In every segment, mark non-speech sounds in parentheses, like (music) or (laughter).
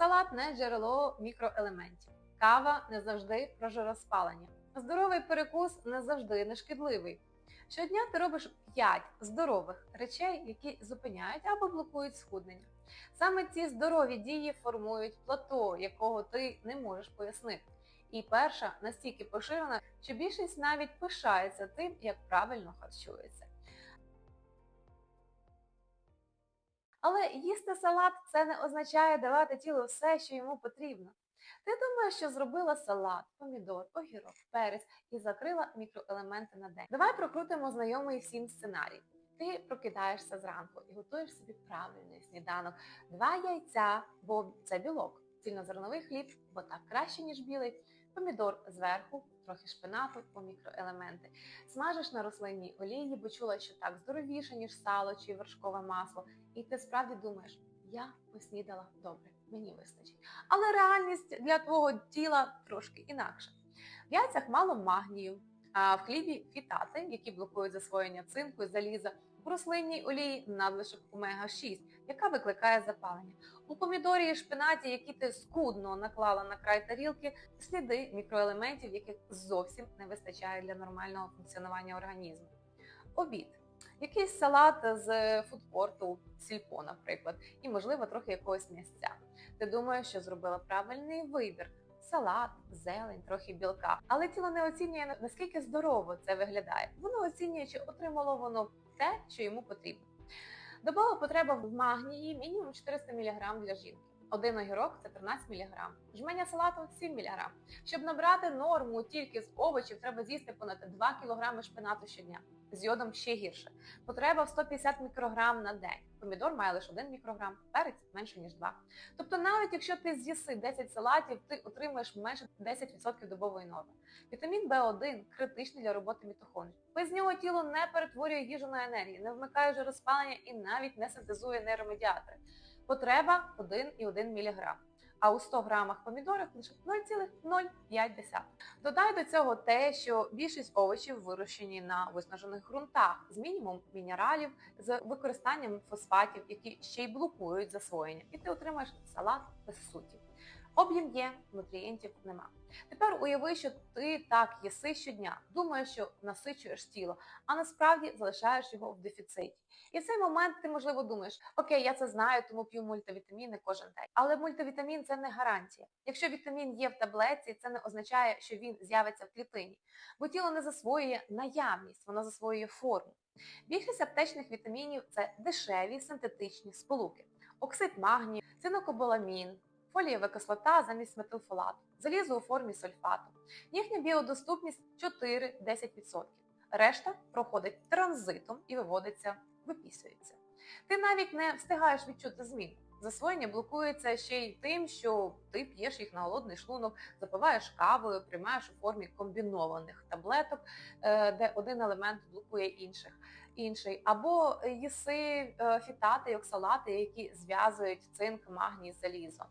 Салат не джерело мікроелементів. Кава не завжди про жироспалення. Здоровий перекус не завжди не шкідливий. Щодня ти робиш 5 здорових речей, які зупиняють або блокують схуднення. Саме ці здорові дії формують плато, якого ти не можеш пояснити. І перша настільки поширена, що більшість навіть пишається тим, як правильно харчується. Але їсти салат це не означає давати тілу все, що йому потрібно. Ти думаєш, що зробила салат, помідор, огірок, перець і закрила мікроелементи на день. Давай прокрутимо знайомий всім сценарій. Ти прокидаєшся зранку і готуєш собі правильний сніданок. Два яйця, бо це білок, цільнозерновий хліб, бо так краще, ніж білий, помідор зверху, трохи шпинату, по мікроелементи. Смажиш на рослинній олії, бо чула, що так здоровіше, ніж сало чи вершкове масло. І ти справді думаєш, я поснідала добре, мені вистачить. Але реальність для твого тіла трошки інакша. В яйцях мало магнію, а в хлібі фітати, які блокують засвоєння цинку і заліза, в рослинній олії надлишок омега-6, яка викликає запалення. У помідорі і шпинаті, які ти скудно наклала на край тарілки, сліди мікроелементів, яких зовсім не вистачає для нормального функціонування організму. Обід. Якийсь салат з фудкорту, сільпо, наприклад, і, можливо, трохи якогось м'ясця. Ти думаєш, що зробила правильний вибір. Салат, зелень, трохи білка. Але тіло не оцінює, наскільки здорово це виглядає. Воно оцінює, чи отримало воно те, що йому потрібно. Добова потреба в магнії мінімум 400 мг для жінки. Один огірок це 13 мг. Жменя салату 7 мг. Щоб набрати норму тільки з овочів, треба з'їсти понад 2 кг шпинату щодня. З йодом ще гірше. Потреба в 150 мікрограм на день. Помідор має лише 1 мікрограм, перець менше, ніж 2. Тобто навіть якщо ти з'їси 10 салатів, ти отримаєш менше 10% добової норми. Вітамін В1 критичний для роботи мітохондрій. Без нього тіло не перетворює їжу на енергію, не вмикає жироспалення і навіть не синтезує нейромедіатори. Потреба 1,1 мг. А у 100 грамах помідорів лише 0,05. Додай до цього те, що більшість овочів вирощені на виснажених ґрунтах з мінімум мінералів, з використанням фосфатів, які ще й блокують засвоєння, і ти отримаєш салат без суті. Об'єм є, нутрієнтів нема. Тепер уяви, що ти так їси щодня, думаєш, що насичуєш тіло, а насправді залишаєш його в дефіциті. І в цей момент ти, можливо, думаєш, окей, я це знаю, тому п'ю мультивітаміни кожен день. Але мультивітамін це не гарантія. Якщо вітамін є в таблетці, це не означає, що він з'явиться в клітині, бо тіло не засвоює наявність, воно засвоює форму. Більшість аптечних вітамінів це дешеві синтетичні сполуки, оксид магнію, цинокобаламін, фолієва кислота замість метилфолату, залізо у формі сульфату. Їхня біодоступність 4-10%. Решта проходить транзитом і виводиться, випісується. Ти навіть не встигаєш відчути змін. Засвоєння блокується ще й тим, що ти п'єш їх на голодний шлунок, запиваєш кавою, приймаєш у формі комбінованих таблеток, е, де один елемент блокує інших, інший, або їси е, фітати і оксалати, які зв'язують цинк, магній, залізо.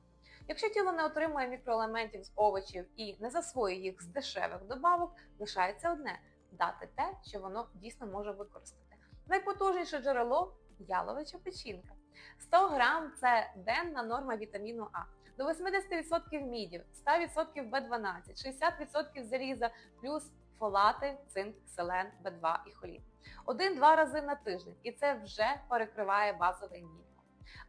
Якщо тіло не отримує мікроелементів з овочів і не засвоює їх з дешевих добавок, лишається одне дати те, що воно дійсно може використати. Найпотужніше джерело яловича печінка. 100 грам це денна норма вітаміну А. До 80% мідів, 100% В12, 60% заліза, плюс фолати, цинк, селен, В2 і холін. Один-два рази на тиждень, і це вже перекриває базовий мінімум.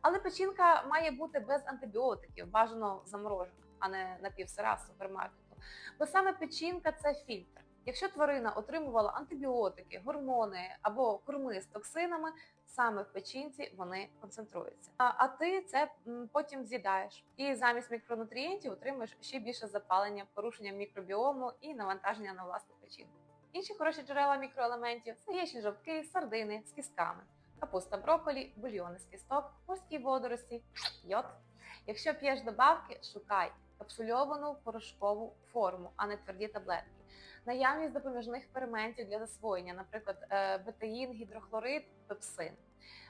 Але печінка має бути без антибіотиків, бажано заморожена, а не напівсира з супермаркету. Бо саме печінка це фільтр. Якщо тварина отримувала антибіотики, гормони або корми з токсинами, саме в печінці вони концентруються. А, а ти це потім з'їдаєш. І замість мікронутрієнтів отримуєш ще більше запалення, порушення мікробіому і навантаження на власну печінку. Інші хороші джерела мікроелементів це яєчні жовтки, сардини з кістками, капуста брокколі, бульйони з кісток, морські водорості, йод. Якщо п'єш добавки, шукай капсульовану порошкову форму, а не тверді таблетки. Наявність допоміжних ферментів для засвоєння, наприклад, е, бетаїн, гідрохлорид, пепсин,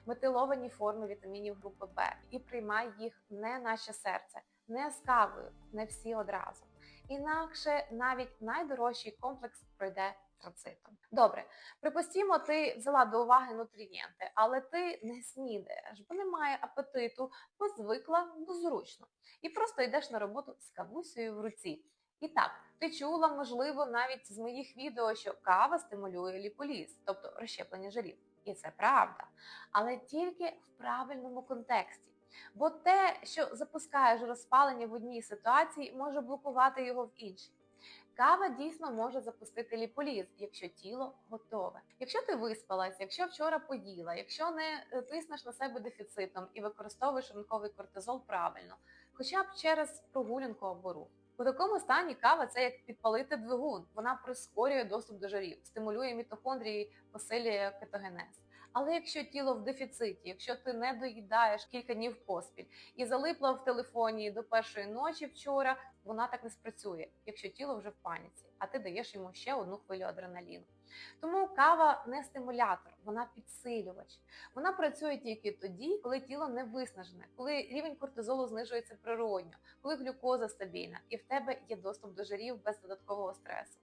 метиловані форми вітамінів групи Б. І приймай їх не наче серце, не з кавою, не всі одразу. Інакше навіть найдорожчий комплекс пройде антрацитом. Добре, припустімо, ти взяла до уваги нутрієнти, але ти не снідаєш, бо немає апетиту, бо звикла, бо зручно. І просто йдеш на роботу з кавусею в руці. І так, ти чула, можливо, навіть з моїх відео, що кава стимулює ліполіз, тобто розщеплення жирів. І це правда. Але тільки в правильному контексті. Бо те, що запускає жироспалення в одній ситуації, може блокувати його в іншій. Кава дійсно може запустити ліполіз, якщо тіло готове. Якщо ти виспалась, якщо вчора поїла, якщо не е, тиснеш на себе дефіцитом і використовуєш ранковий кортизол правильно, хоча б через прогулянку або рух. У такому стані кава це як підпалити двигун. Вона прискорює доступ до жарів, стимулює мітохондрії, посилює кетогенез. Але якщо тіло в дефіциті, якщо ти не доїдаєш кілька днів поспіль і залипла в телефоні до першої ночі вчора, вона так не спрацює, якщо тіло вже в паніці, а ти даєш йому ще одну хвилю адреналіну. Тому кава не стимулятор, вона підсилювач. Вона працює тільки тоді, коли тіло не виснажене, коли рівень кортизолу знижується природньо, коли глюкоза стабільна і в тебе є доступ до жирів без додаткового стресу.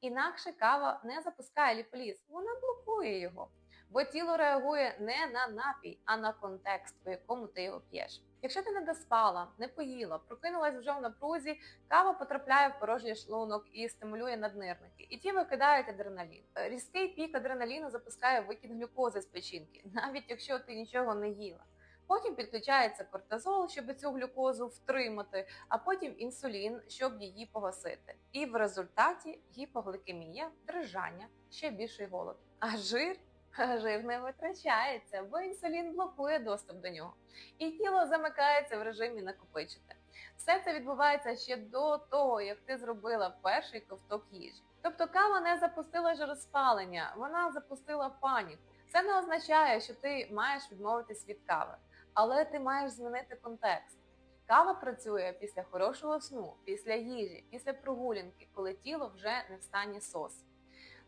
Інакше кава не запускає ліполіз, вона блокує його. Бо тіло реагує не на напій, а на контекст, у якому ти його п'єш. Якщо ти не доспала, не поїла, прокинулась вже в напрузі, кава потрапляє в порожній шлунок і стимулює наднирники. І ті викидають адреналін. Різкий пік адреналіну запускає викид глюкози з печінки, (laughs) навіть якщо ти нічого не їла. Потім підключається кортизол, щоб цю глюкозу втримати, а потім інсулін, щоб її погасити. І в результаті гіпогликемія, дрижання, ще більший голод. А жир Жир не витрачається, бо інсулін блокує доступ до нього. І тіло замикається в режимі накопичити. Все це відбувається ще до того, як ти зробила перший ковток їжі. Тобто кава не запустила жироспалення, вона запустила паніку. Це не означає, що ти маєш відмовитись від кави, але ти маєш змінити контекст. Кава працює після хорошого сну, після їжі, після прогулянки, коли тіло вже не в стані сос.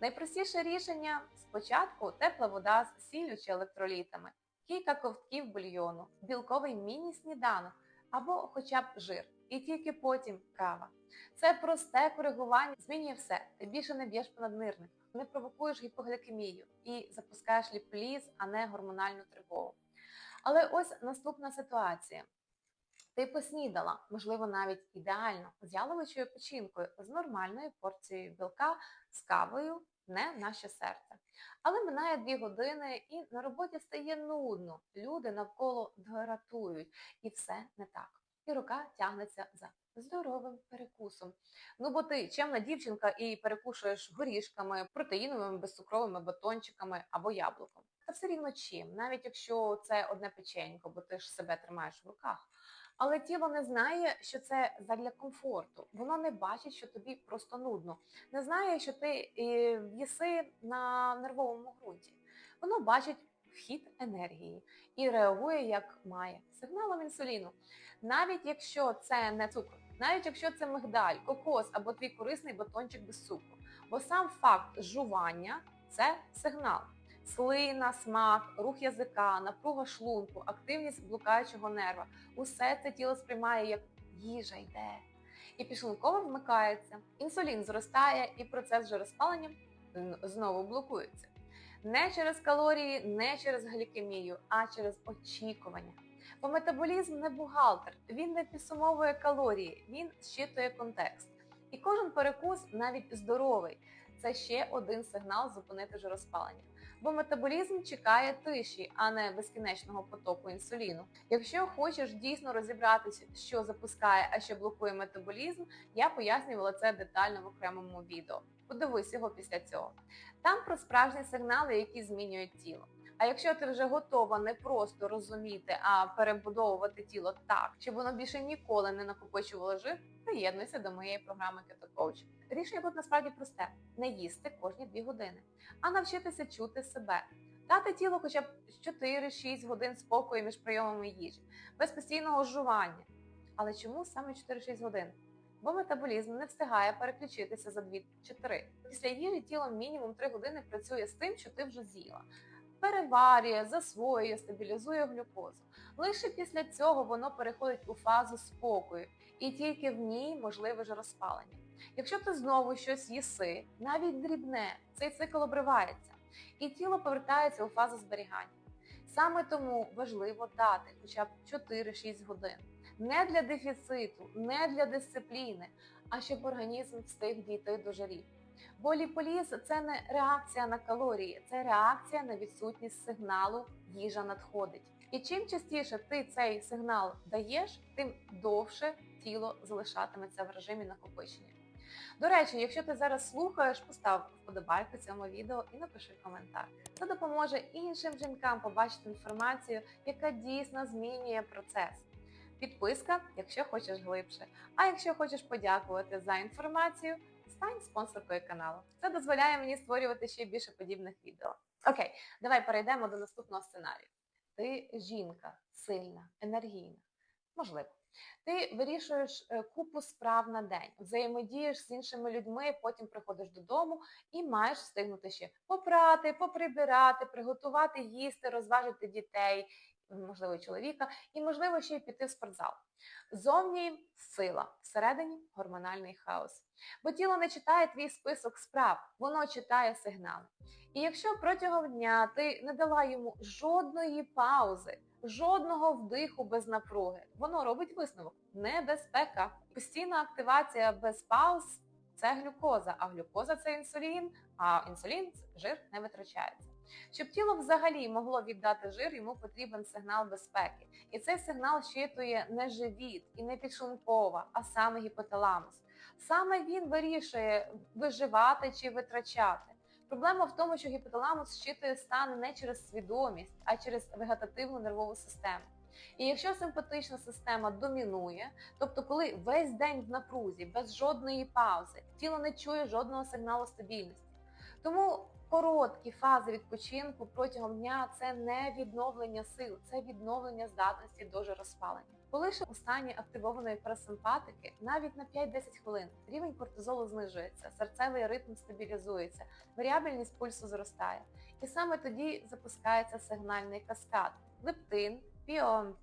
Найпростіше рішення спочатку тепла вода з сіллю чи електролітами, кілька ковтків бульйону, білковий міні-сніданок або хоча б жир. І тільки потім кава. Це просте коригування змінює все. Ти більше не б'єш по наднирниках, не провокуєш гіпоглікемію і запускаєш ліпліз, а не гормональну тривогу. Але ось наступна ситуація. Ти поснідала, можливо, навіть ідеально, з яловичою печінкою, з нормальною порцією білка, з кавою, не наше серце. Але минає дві години і на роботі стає нудно. Люди навколо дратують, і все не так. І рука тягнеться за здоровим перекусом. Ну бо ти чемна дівчинка і перекушуєш горішками, протеїновими безцукровими батончиками або яблуком. Та все рівно чим, навіть якщо це одне печенько, бо ти ж себе тримаєш в руках. Але тіло не знає, що це задля комфорту. Воно не бачить, що тобі просто нудно. Не знає, що ти в'їси на нервовому ґрунті. Воно бачить вхід енергії і реагує як має сигналом інсуліну. Навіть якщо це не цукор, навіть якщо це мигдаль, кокос або твій корисний батончик без цукру. Бо сам факт жування це сигнал слина, смак, рух язика, напруга шлунку, активність блукаючого нерва усе це тіло сприймає як їжа йде. І підшлунково вмикається, інсулін зростає, і процес жироспалення знову блокується. Не через калорії, не через глікемію, а через очікування. Бо метаболізм не бухгалтер, він не підсумовує калорії, він щитує контекст. І кожен перекус, навіть здоровий, це ще один сигнал зупинити жироспалення бо метаболізм чекає тиші, а не безкінечного потоку інсуліну. Якщо хочеш дійсно розібратися, що запускає, а що блокує метаболізм, я пояснювала це детально в окремому відео. Подивись його після цього. Там про справжні сигнали, які змінюють тіло. А якщо ти вже готова не просто розуміти, а перебудовувати тіло так, щоб воно більше ніколи не накопичувало жир, приєднуйся до моєї програми Coach. Рішення тут насправді просте: не їсти кожні дві години, а навчитися чути себе, дати тілу хоча б 4-6 годин спокою між прийомами їжі, без постійного жування. Але чому саме 4-6 годин? Бо метаболізм не встигає переключитися за 2-3. Після їжі тіло мінімум 3 години працює з тим, що ти вже з'їла. Переварює, засвоює, стабілізує глюкозу. Лише після цього воно переходить у фазу спокою, і тільки в ній можливе ж розпалення. Якщо ти знову щось їси, навіть дрібне, цей цикл обривається, і тіло повертається у фазу зберігання. Саме тому важливо дати хоча б 4-6 годин. Не для дефіциту, не для дисципліни, а щоб організм встиг дійти до жарів. Бо ліполіз це не реакція на калорії, це реакція на відсутність сигналу їжа надходить. І чим частіше ти цей сигнал даєш, тим довше тіло залишатиметься в режимі накопичення. До речі, якщо ти зараз слухаєш, постав вподобайку цьому відео і напиши коментар. Це допоможе іншим жінкам побачити інформацію, яка дійсно змінює процес. Підписка, якщо хочеш глибше. А якщо хочеш подякувати за інформацію, стань спонсоркою каналу. Це дозволяє мені створювати ще більше подібних відео. Окей, давай перейдемо до наступного сценарію. Ти жінка, сильна, енергійна. Можливо. Ти вирішуєш е, купу справ на день, взаємодієш з іншими людьми, потім приходиш додому і маєш встигнути ще попрати, поприбирати, приготувати їсти, розважити дітей, можливо, чоловіка, і можливо ще й піти в спортзал. Зовні сила, всередині гормональний хаос. Бо тіло не читає твій список справ, воно читає сигнали. І якщо протягом дня ти не дала йому жодної паузи, жодного вдиху без напруги, воно робить висновок. Небезпека. Постійна активація без пауз це глюкоза, а глюкоза це інсулін, а інсулін жир не витрачається. Щоб тіло взагалі могло віддати жир, йому потрібен сигнал безпеки. І цей сигнал щитує не живіт і не підшлункова, а саме гіпоталамус. Саме він вирішує виживати чи витрачати. Проблема в тому, що гіпоталамус щитує стан не через свідомість, а через вегетативну нервову систему. І якщо симпатична система домінує, тобто коли весь день в напрузі, без жодної паузи, тіло не чує жодного сигналу стабільності. Тому короткі фази відпочинку протягом дня це не відновлення сил, це відновлення здатності до жироспалення. Коли ж у стані активованої парасимпатики навіть на 5-10 хвилин рівень кортизолу знижується, серцевий ритм стабілізується, варіабельність пульсу зростає. І саме тоді запускається сигнальний каскад лептин, піомп,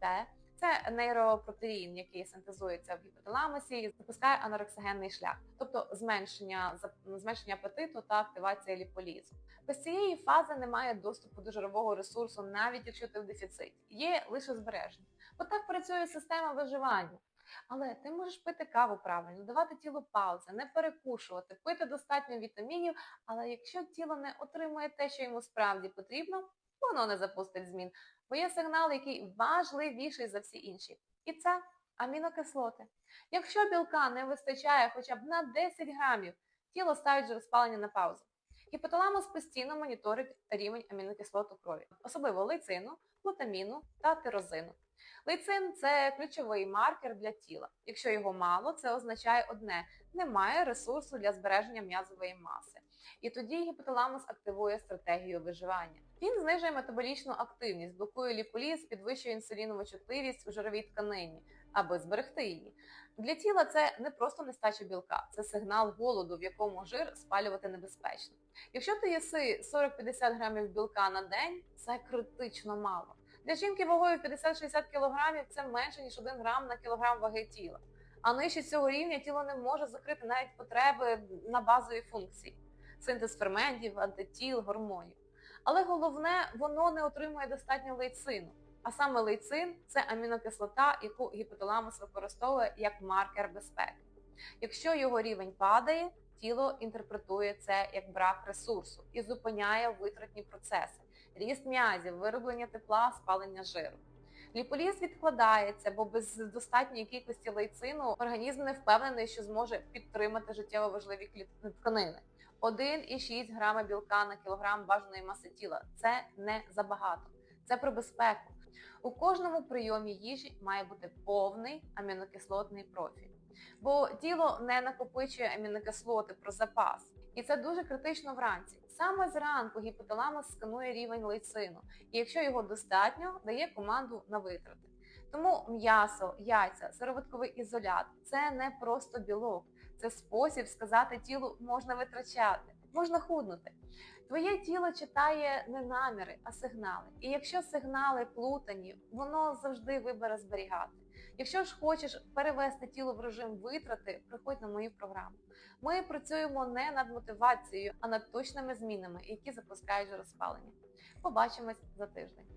це нейропротеїн, який синтезується в гіпоталамусі запускає анорексогенний шлях, тобто зменшення зменшення апетиту та активація ліполізу. Без цієї фази немає доступу до жирового ресурсу, навіть якщо ти в дефіциті. Є лише збереження. Бо так працює система виживання. Але ти можеш пити каву правильно, давати тілу паузи, не перекушувати, пити достатньо вітамінів. Але якщо тіло не отримує те, що йому справді потрібно, воно не запустить змін. Бо є сигнал, який важливіший за всі інші. І це амінокислоти. Якщо білка не вистачає хоча б на 10 грамів, тіло ставить розпалення на паузу. Гіпоталамус постійно моніторить рівень амінокислот у крові, особливо лейцину, глутаміну та тирозину. Лейцин це ключовий маркер для тіла. Якщо його мало, це означає одне: немає ресурсу для збереження м'язової маси. І тоді гіпоталамус активує стратегію виживання. Він знижує метаболічну активність, блокує ліполіз, підвищує інсулінову чутливість у жировій тканині, аби зберегти її. Для тіла це не просто нестача білка, це сигнал голоду, в якому жир спалювати небезпечно. Якщо ти їси 40-50 грамів білка на день, це критично мало. Для жінки вагою 50-60 кг це менше, ніж 1 грам на кілограм ваги тіла. А нижче цього рівня тіло не може закрити навіть потреби на базові функції синтез ферментів, антитіл, гормонів. Але головне, воно не отримує достатньо лейцину. А саме лейцин це амінокислота, яку гіпоталамус використовує як маркер безпеки. Якщо його рівень падає, тіло інтерпретує це як брак ресурсу і зупиняє витратні процеси, ріст м'язів, вироблення тепла, спалення жиру. Ліполіз відкладається, бо без достатньої кількості лейцину організм не впевнений, що зможе підтримати життєво важливі тканини. 1,6 грама білка на кілограм бажаної маси тіла це не забагато. Це про безпеку. У кожному прийомі їжі має бути повний амінокислотний профіль. Бо тіло не накопичує амінокислоти про запас. І це дуже критично вранці. Саме зранку гіпоталамус сканує рівень лейцину, і якщо його достатньо, дає команду на витрати. Тому м'ясо, яйця, сироватковий ізолят це не просто білок, це спосіб сказати тілу можна витрачати, можна худнути. Твоє тіло читає не наміри, а сигнали. І якщо сигнали плутані, воно завжди вибере зберігати. Якщо ж хочеш перевести тіло в режим витрати, приходь на мою програму. Ми працюємо не над мотивацією, а над точними змінами, які запускають розпалення. Побачимось за тиждень.